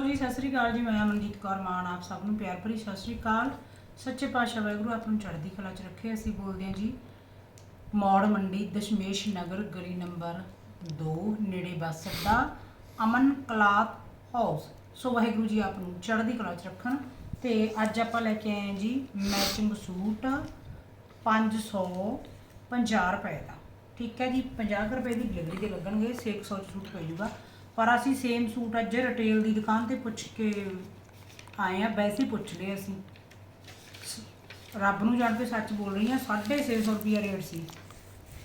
Hello ਜੀ, ਸਤਿ ਸ੍ਰੀ ਅਕਾਲ ਜੀ, ਮੈਂ ਅਮਨਜੀਤ ਕੌਰ ਮਾਨ, ਆਪ ਸਭ ਨੂੰ ਪਿਆਰ ਭਰੀ ਸਤਿ ਸ੍ਰੀ ਅਕਾਲ। ਸੱਚੇ ਪਾਤਸ਼ਾਹ ਵਾਹਿਗੁਰੂ, ਆਪ ਨੂੰ ਚੜ੍ਹਦੀ ਕਲਾ 'ਚ ਰੱਖੇ, ਅਸੀਂ ਬੋਲਦੇ ਹਾਂ ਜੀ, ਮੌੜ ਮੰਡੀ, ਦਸ਼ਮੇਸ਼ ਨਗਰ, ਗਲੀ ਨੰਬਰ 2 ਨੇੜੇ ਬੱਸ ਅੱਡਾ, Aman cloth house. So Waheguru ji, ਆਪ ਨੂੰ ਚੜ੍ਹਦੀ ਕਲਾ 'ਚ ਰੱਖਣ। ਤੇ ਅੱਜ ਆਪਾਂ ਲੈ ਕੇ ਆਏ ਹਾਂ ਜੀ, ਮੈਚਿੰਗ ਸੂਟ 550 ਰੁਪਏ ਦਾ। ਠੀਕ ਹੈ ਜੀ 50 ਰੁਪਏ ਦੀ ਡਿਲੀਵਰੀ ਦੇ ਲੱਗਣਗੇ 600 ਚ ਸੂਟ ਪੈ ਜੂਗਾ ਪਰ ਅਸੀਂ ਸੇਮ ਸੂਟ ਅੱਜ ਰਿਟੇਲ ਦੀ ਦੁਕਾਨ ਤੇ ਪੁੱਛ ਕੇ ਆਏ ਆ ਵੈਸੇ ਹੀ ਪੁੱਛ ਲਏ ਅਸੀਂ। ਰੱਬ ਨੂੰ ਜਾਣ ਕੇ ਸੱਚ ਬੋਲ ਰਹੀ ਹਾਂ 650 ਰੁਪਿਆ ਰੇਟ ਸੀ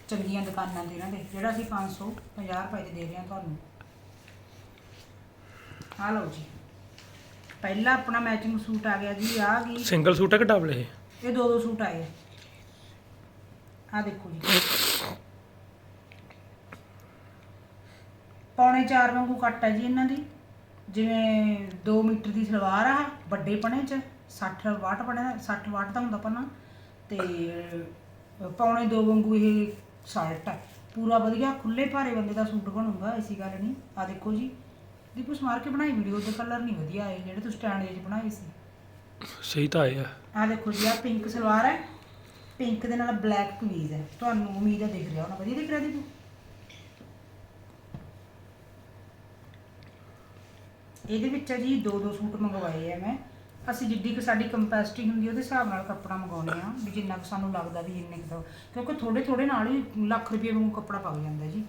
ਚੰਗੀਆਂ ਦੁਕਾਨਾਂ ਦੇ ਇਹਨਾਂ ਦੇ ਜਿਹੜਾ ਅਸੀਂ 550 ਰੁਪਏ ਦੇ ਦੇ ਰਹੇ ਹਾਂ ਤੁਹਾਨੂੰ। ਆ ਲਓ ਜੀ। ਪਹਿਲਾ ਆਪਣਾ ਮੈਚਿੰਗ ਸੂਟ ਆ ਗਿਆ ਜੀ ਆ ਗਈ ਸਿੰਗਲ ਸੂਟ ਹੈ ਕਿ ਡਬਲ ਇਹ? ਇਹ ਦੋ ਦੋ ਸੂਟ ਆਏ ਆ। ਦੇਖੋ ਜੀ। ਪੌਣੇ 4 ਵਾਂਗੂ ਕੱਟ ਹੈ ਜੀ ਇਹਨਾਂ ਦੀ। ਜਿਵੇਂ 2 ਮੀਟਰ ਦੀ ਸਲਵਾਰ ਆ ਵੱਡੇ ਪਣੇ ਚ 60 ਵਾਟ ਪਣੇ 60 ਵਾਟ ਦਾ ਹੁੰਦਾ ਪਨਾ। ਤੇ ਪੌਣੇ 2 ਵਾਂਗੂ ਇਹ ਸ਼ਰਟ ਹੈ ਪੂਰਾ ਵਧੀਆ ਖੁੱਲੇ ਭਾਰੇ ਬੰਦੇ ਦਾ ਸੂਟ ਬਣੂਗਾ ਐਸੀ ਗੱਲ ਨਹੀਂ। ਆ ਦੇਖੋ ਜੀ ਦੀਪੂ ਸਮਾਰ ਕੇ ਬਣਾਈ ਵੀਡੀਓ ਦੇ ਕਲਰ ਨਹੀਂ ਵਧੀਆ ਆਏ ਜਿਹੜੇ ਤੁਸੀਂ ਸਟੈਂਡ 'ਚ ਬਣਾਏ ਸੀ। ਸਹੀ ਤਾਂ ਆਏ ਆ। ਆ ਦੇਖੋ ਜੀ ਆ ਪਿੰਕ ਸਲਵਾਰ ਹੈ ਪਿੰਕ ਦੇ ਨਾਲ ਬਲੈਕ ਕਮੀਜ਼ ਹੈ ਤੁਹਾਨੂੰ ਉਮੀਦ ਹੈ ਦਿਖ ਰਿਹਾ ਹੋਣਾ। ਵਧੀਆ ਦਿਖ ਰਿਹਾ ਦੀਪੂ? ਇਹਦੇ ਵਿੱਚ ਹੈ ਜੀ ਦੋ ਦੋ ਸੂਟ ਮੰਗਵਾਏ ਆ ਮੈਂ। ਅਸੀਂ ਜਿੱਡੀ ਕਿ ਸਾਡੀ ਕੰਪੈਸਿਟੀ ਹੁੰਦੀ ਉਹਦੇ ਹਿਸਾਬ ਨਾਲ ਕੱਪੜਾ ਮੰਗਾਉਂਦੇ ਆ, ਵੀ ਜਿੰਨਾ ਕੁ ਸਾਨੂੰ ਲੱਗਦਾ ਵੀ ਇੰਨੇ ਕੁ ਦਾ। ਕਿਉਂਕਿ ਥੋੜੇ ਥੋੜੇ ਨਾਲ ਹੀ ਲੱਖ ਰੁਪਏ ਵਾਂਗੂ ਕੱਪੜਾ ਪੱਕ ਜਾਂਦਾ ਜੀ।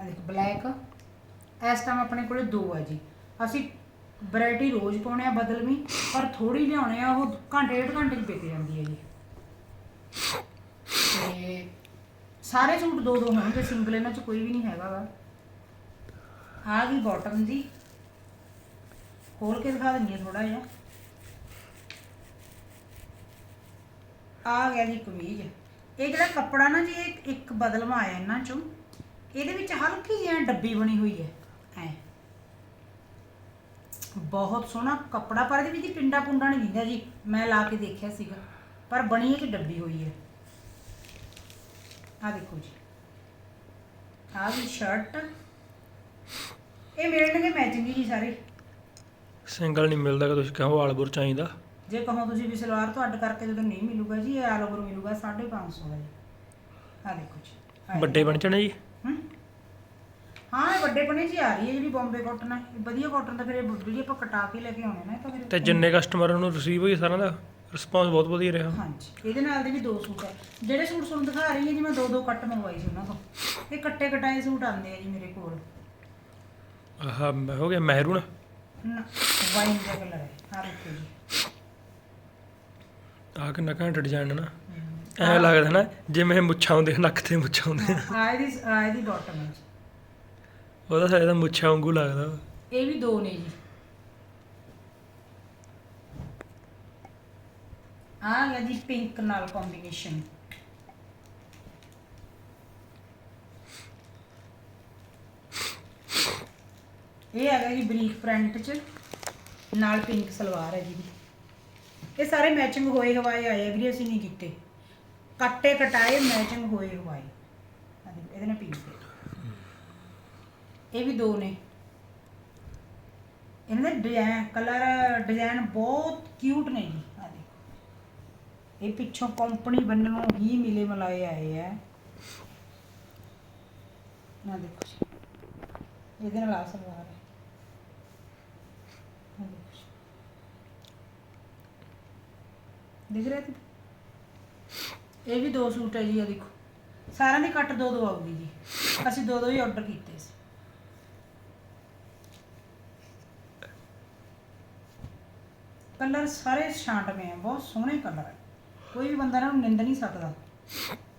ਆ ਦੇਖ ਬਲੈਕ ਇਸ ਟਾਈਮ ਆਪਣੇ ਕੋਲੇ ਦੋ ਆ ਜੀ। ਅਸੀਂ ਵੈਰਾਈਟੀ ਰੋਜ਼ ਪਾਉਣੇ ਆ ਬਦਲਵੀਂ ਪਰ ਥੋੜੀ ਲਿਆਉਣੇ ਆ, ਉਹ ਘੰਟੇ, ਡੇਢ ਘੰਟੇ 'ਚ ਵਿਕ ਜਾਂਦੀ ਹੈ ਜੀ। ਤੇ ਸਾਰੇ ਸੂਟ ਦੋ ਦੋ ਹੋਣਗੇ, ਸਿੰਗਲ ਇਹਨਾਂ 'ਚ ਕੋਈ ਵੀ ਨਹੀਂ ਹੈਗਾ ਵਾ। ਆ ਗਈ ਬਾਟਮ ਦੀ ਖੋਲ ਕੇ ਦਿਖਾ ਦਿੰਦੀ ਥੋੜਾ ਜਿਹਾ। ਆ ਗਿਆ ਜੀ ਕਮੀਜ਼। ਇਹ ਜਿਹੜਾ ਕੱਪੜਾ ਨਾ ਜੀ, ਇਹ ਇੱਕ ਬਦਲਵਾ ਆਇਆ ਇਹਨਾਂ ਚੋਂ। ਇਹਦੇ ਵਿੱਚ ਹਲਕੀ ਜਿਹੀ ਐਂ ਡੱਬੀ ਬਣੀ ਹੋਈ ਹੈ। ਐ। ਬਹੁਤ ਸੋਹਣਾ ਕੱਪੜਾ, ਪਰ ਇਹਦੇ ਵਿੱਚ ਪਿੰਡਾ ਪੁੰਡਾ ਨਹੀਂ ਦਿੰਦਾ ਜੀ। ਮੈਂ ਲਾ ਕੇ ਦੇਖਿਆ ਸੀਗਾ, ਪਰ ਬਣੀ ਇਹ ਡੱਬੀ ਹੋਈ ਹੈ। ਆ ਦੇਖੋ ਜੀ। ਆ ਵੀ ਸ਼ਰਟ ਇਹ ਮਿਲਣਗੇ ਮੈਚਿੰਗ ਜੀ ਸਾਰੇ। ਸਿੰਗਲ ਨਹੀਂ ਮਿਲਦਾ ਕਿ ਤੁਸੀਂ ਕਹੋ ਆਲਬੁਰ ਚਾਹੀਦਾ। ਜੇ ਕਹੋ ਤੁਸੀਂ ਵੀ ਸਲਵਾਰ ਤੋਂ ਅੱਡ ਕਰਕੇ ਜਦੋਂ ਨਹੀਂ ਮਿਲੂਗਾ ਜੀ ਇਹ ਆਲ ਓਵਰ ਮਿਲੂਗਾ 550 ਦਾ ਜੀ। ਆ ਦੇਖੋ ਜੀ ਆਹ ਵੱਡੇ ਬਣ ਚਣੇ ਜੀ? ਹਮ? ਹਾਂ ਇਹ ਵੱਡੇ ਬਣੇ ਜੀ ਆ ਰਹੀ ਹੈ ਜਿਹੜੀ ਬੰਬੇ ਕਾਟਨ ਹੈ ਇਹ ਵਧੀਆ ਕਾਟਨ ਦਾ ਫਿਰ ਇਹ ਜਿਹੜੀ ਆਪਾਂ ਕਟਾ ਕੇ ਲੈ ਕੇ ਆਉਣੇ ਨਾ ਇਹ ਤਾਂ ਫਿਰ ਤੇ ਜਿੰਨੇ ਕਸਟਮਰਾਂ ਨੂੰ ਰਿਸੀਵ ਹੋਈ ਸਾਰਿਆਂ ਦਾ ਰਿਸਪਾਂਸ ਬਹੁਤ ਵਧੀਆ ਰਿਹਾ। ਹਾਂਜੀ ਇਹਦੇ ਨਾਲ ਦੇ ਵੀ ਦੋ ਸੂਟ ਹੈ। ਜਿਹੜੇ ਸੂਟ ਤੁਹਾਨੂੰ ਦਿਖਾ ਰਹੀ ਹੈ ਜੀ ਮੈਂ ਦੋ ਦੋ ਕੱਟ ਮੰਗਵਾਈ ਸੀ ਉਹਨਾਂ ਤੋਂ। ਇਹ ਕੱਟੇ ਕਟਾਏ ਸੂਟ ਆਉਂਦੇ ਆ ਜੀ ਮੇਰੇ ਕੋਲ। ਆਹ ਹੋ ਗਿਆ ਮਹਿਰੂਨ ਨਾ ਵਾਈਨ ਦਾ ਕਲਰ ਹੈ ਆ ਦੇਖੋ ਜੀ। ਆਹ ਕਿੰਨਾ ਘੈਂਟ ਡਿਜ਼ਾਈਨ ਹੈ ਨਾ। ਐਂ ਲੱਗਦਾ ਨਾ ਜਿਵੇਂ ਮੁੱਛਾਂ ਹੁੰਦੀਆਂ ਨੱਕ ਤੇ ਮੁੱਛਾਂ ਹੁੰਦੀਆਂ। ਆ ਇਹਦੀ ਆ ਇਹਦੀ ਬਾਟਮ ਹੈ ਜੀ। ਉਹਦਾ ਸਾਇਦਾ ਮੁੱਛਾਂ ਵਾਂਗੂ ਲੱਗਦਾ। ਵਾ। ਇਹ ਵੀ ਦੋ ਨੇ ਜੀ। ਆ ਗਿਆ ਜੀ ਪਿੰਕ ਨਾਲ ਕੰਬੀਨੇਸ਼ਨ ਇਹ ਹੈਗਾ ਜੀ ਬਰੀਕ ਫਰੰਟ ਚ, ਨਾਲ ਪਿੰਕ ਸਲਵਾਰ ਹੈ ਜੀ। ਇਹ ਸਾਰੇ ਮੈਚਿੰਗ ਹੋਏ ਹਵਾਏ ਆਏ ਆ ਵੀਰੇ, ਅਸੀਂ ਨਹੀਂ ਕੀਤੇ। ਕੱਟੇ ਕਟਾਏ ਮੈਚਿੰਗ ਹੋਏ ਹਵਾਏ। ਇਹਦੇ ਨਾਲ ਪਿੰਕ ਇਹ ਵੀ ਦੋ ਨੇ। ਇਹਨਾਂ ਦੇ ਡਿਜ਼ਾਈਨ ਕਲਰ ਡਿਜ਼ਾਈਨ ਬਹੁਤ ਕਿਊਟ ਨੇ ਜੀ। ਆ ਦੇਖੋ ਇਹ ਪਿੱਛੋਂ ਕੰਪਨੀ ਬੰਨੋਂ ਹੀ ਮਿਲੇ ਮਲਾਏ ਆਏ ਆ। ਨਾ ਦੇਖੋ ਜੀ। ਇਹਦੇ ਨਾਲ ਆ ਸਲਵਾਰ ਹੈ ਆਹ ਦੇਖੋ ਜੀ। ਦਿਖ ਰਿਹਾ ਤੇ ਇਹ ਵੀ ਦੋ ਸੂਟ ਹੈ ਜੀ ਆ ਦੇਖੋ। ਸਾਰਿਆਂ ਦੀ ਕੱਟ ਦੋ ਦੋ ਆਊਗੀ ਜੀ। ਅਸੀਂ ਦੋ ਦੋ ਹੀ ਆਰਡਰ ਕੀਤੇ ਸੀ। ਕਲਰ ਸਾਰੇ ਛਾਂਟਵੇਂ ਆ, ਬਹੁਤ ਸੋਹਣੇ ਕਲਰ ਹੈ ਕੋਈ ਵੀ ਬੰਦਾ ਇਹਨਾਂ ਨੂੰ ਨਿੰਦ ਨਹੀਂ ਸਕਦਾ।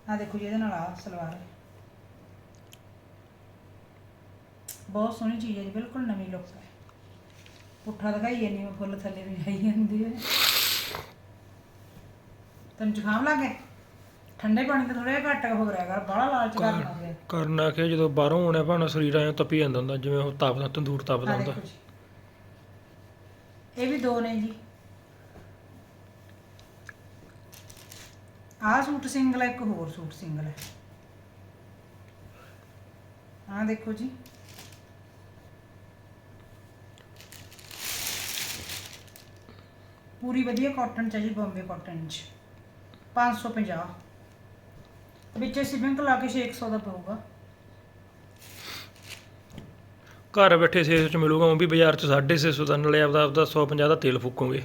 ਆ ਦੇਖੋ ਜੀ, ਇਹਦੇ ਨਾਲ ਆ ਸਲਵਾਰ। ਬਹੁਤ ਸੋਹਣੀ ਚੀਜ਼ ਹੈ ਜੀ, ਬਿਲਕੁਲ ਨਵੀਂ ਲੁੱਕ ਹੈ। ਪੁੱਠਾ ਦਿਖਾਈ ਜਾਂਦੀ ਮੈਂ ਫੁੱਲ ਥੱਲੇ ਵੀ ਜਾਈ ਜਾਂਦੀ ਹੈ। ਤੈਨੂੰ ਜ਼ੁਕਾਮ ਲੱਗ ਗਿਆ? ਠੰਡੇ ਪਾਣੀ ਤੇ ਥੋੜਾ ਜਿਹਾ ਘੱਟ ਹੋ ਰਿਹਾ ਕਰ ਬੜਾ ਲਾਲਚ ਕਰਨਾ ਹੋ ਗਿਆ। ਕਰਨਾ ਕਿ ਜਦੋਂ ਬਾਹਰੋਂ ਆਉਣਾ ਭਾਣਾ ਸਰੀਰ ਆਇਆ ਤਪੀ ਜਾਂਦਾ ਹੁੰਦਾ ਜਿਵੇਂ ਉਹ ਤਪਦਾ ਤੰਦੂਰ ਤਪਦਾ ਹੁੰਦਾ। ਇਹ ਵੀ ਦੋ ਨੇ ਜੀ। ਆਹ ਸੂਟ ਸਿੰਗਲ ਹੈ ਇੱਕ ਹੋਰ ਸੂਟ ਸਿੰਗਲ ਹੈ ਆਹ ਦੇਖੋ ਜੀ। ਪੂਰੀ ਵਧੀਆ ਕਾਟਨ ਚ ਹੈ ਜੀ ਬੰਬੇ ਕਾਟਨ ਚ। 550 ਵਿੱਚ ਸਿਪਿੰਗ ਲਾ ਕੇ 600 ਦਾ ਪਊਗਾ। ਘਰ ਬੈਠੇ 600 ਚ ਮਿਲੂਗਾ ਉਹ ਵੀ ਬਾਜ਼ਾਰ ਚ 650 ਦਾ ਨਾਲੇ ਆਪਦਾ ਆਪਦਾ 150 ਦਾ ਤੇਲ ਫੂਕੋਗੇ।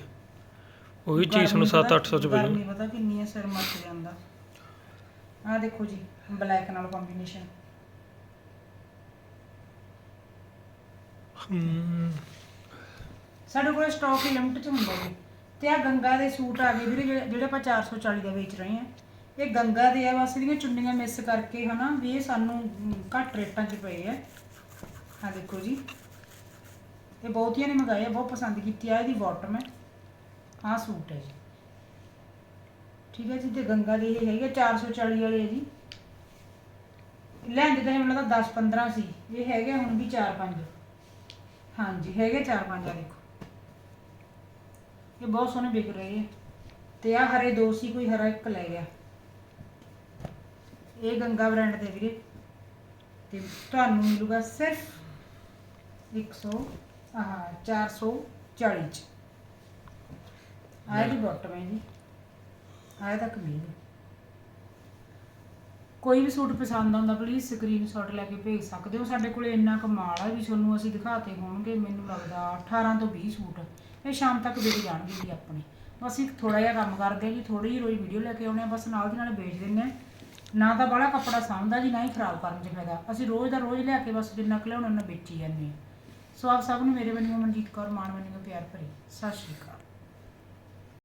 ਉਹੀ ਚੀਜ਼ ਨੂੰ 7-800 ਚ ਮਿਲੂ। ਨਹੀਂ ਪਤਾ ਕਿੰਨੀ ਹੈ ਸਿਰ ਮੱਚ ਜਾਂਦਾ। ਆਹ ਦੇਖੋ ਜੀ ਬਲੈਕ ਨਾਲ ਕੰਬੀਨੇਸ਼ਨ ਸਾਡੇ ਕੋਲ ਸਟਾਕ ਹੀ ਲਿਮਟ ਚ ਹੁੰਦਾ ਜੀ ਤੇ ਆ ਗੰਗਾ ਦੇ ਸੂਟ ਆ ਗਏ ਵੀਰੇ, ਜਿਹੜੇ ਜਿਹੜੇ ਆਪਾਂ 440 ਦਾ ਵੇਚ ਰਹੇ ਆ ਇਹ ਗੰਗਾ ਦੇ ਆ, ਬਸ ਇਹਦੀਆਂ ਚੁੰਨੀਆਂ ਮਿਸ ਕਰਕੇ ਹਨਾ, ਵੀ ਇਹ ਸਾਨੂੰ ਘੱਟ ਰੇਟਾਂ 'ਚ ਪਏ ਆ। ਆ ਦੇਖੋ ਜੀ। ਇਹ ਬਹੁਤੀਆਂ ਨੇ ਮੰਗਾਏ ਆ, ਬਹੁਤ ਪਸੰਦ ਕੀਤੀ ਆ, ਇਹਦੀ ਬਾਟਮ ਹੈ। ਆਹ ਸੂਟ ਹੈ ਜੀ। ਠੀਕ ਹੈ ਜੀ, ਤੇ ਗੰਗਾ ਦੇ ਇਹ ਹੈਗੇ 440 ਵਾਲੇ ਆ ਜੀ। ਲੈਂਦੇ ਤਾਂ ਮੈਨੂੰ ਲੱਗਦਾ 10 15 ਸੀ। ਇਹ ਹੈਗੇ ਹੁਣ ਵੀ 4 5 ਹਾਂਜੀ, ਹੈਗੇ 4 5 ਆ ਦੇਖੋ। ਇਹ ਬਹੁਤ ਸੋਹਣੇ ਵਿਕ ਰਹੇ ਆ। ਤੇ ਆ ਹਰੇ ਦੋ ਸੀ ਕੋਈ ਹਰਾ ਇੱਕ ਲੈ ਗਿਆ। ਇਹ ਗੰਗਾ ਬ੍ਰਾਂਡ ਦੇ ਵੀਰੇ। ਤੇ ਤੁਹਾਨੂੰ ਮਿਲੂਗਾ ਸਿਰਫ 100 ਆਹ 440 ਚ। ਆਹ ਦੀ ਬਾਟਮ ਹੈ ਜੀ। ਆਹ ਤੱਕ ਹੈ। ਕੋਈ ਵੀ ਸੂਟ ਪਸੰਦ ਆਉਂਦਾ ਪਲੀਜ਼ ਸਕਰੀਨਸ਼ਾਟ ਲੈ ਕੇ ਭੇਜ ਸਕਦੇ ਹੋ। ਸਾਡੇ ਕੋਲੇ ਇੰਨਾ ਕਮਾਲ ਹੈ ਵੀ ਤੁਹਾਨੂੰ ਅਸੀਂ ਦਿਖਾਤੇ ਹੋਣਗੇ। ਮੈਨੂੰ ਲੱਗਦਾ 18 ਤੋਂ 20 ਸੂਟ। ਇਹ ਸ਼ਾਮ ਤੱਕ ਵਿਕ ਜਾਣਗੇ ਜੀ ਆਪਣੇ। ਬਸ ਇੱਕ ਥੋੜਾ ਜਿਹਾ ਕੰਮ ਕਰਦੇ ਹਾਂ ਜੀ ਥੋੜੀ ਜਿਹੀ ਰੋਜ਼ ਵੀਡੀਓ ਲੈ ਕੇ ਆਉਣੇ ਆ ਬਸ ਨਾਲ ਦੀ ਨਾਲ ਵੇਚ ਦਿੰਦੇ ਆ ਨਾ ਤਾਂ ਬੜਾ ਕੱਪੜਾ ਸਾਂਭਦਾ ਜੀ, ਨਾ ਹੀ ਖਰਾਬ ਕਰਨ 'ਚ ਫਾਇਦਾ। ਅਸੀਂ ਰੋਜ਼ ਦਾ ਰੋਜ਼ ਲਿਆ ਕੇ ਬਸ ਜਿੰਨਾ ਕੁ ਲਿਆਉਣਾ ਉਹਨਾਂ ਵੇਚੀ ਜਾਂਦੇ ਆ ਸੋ ਆਪ ਸਭ ਨੂੰ ਮੇਰੇ ਵੱਲੋਂ ਮਨਜੀਤ ਕੌਰ ਮਾਨ ਵੱਲੋਂ ਪਿਆਰ ਭਰੀ। ਸਤਿ ਸ਼੍ਰੀ ਅਕਾਲ।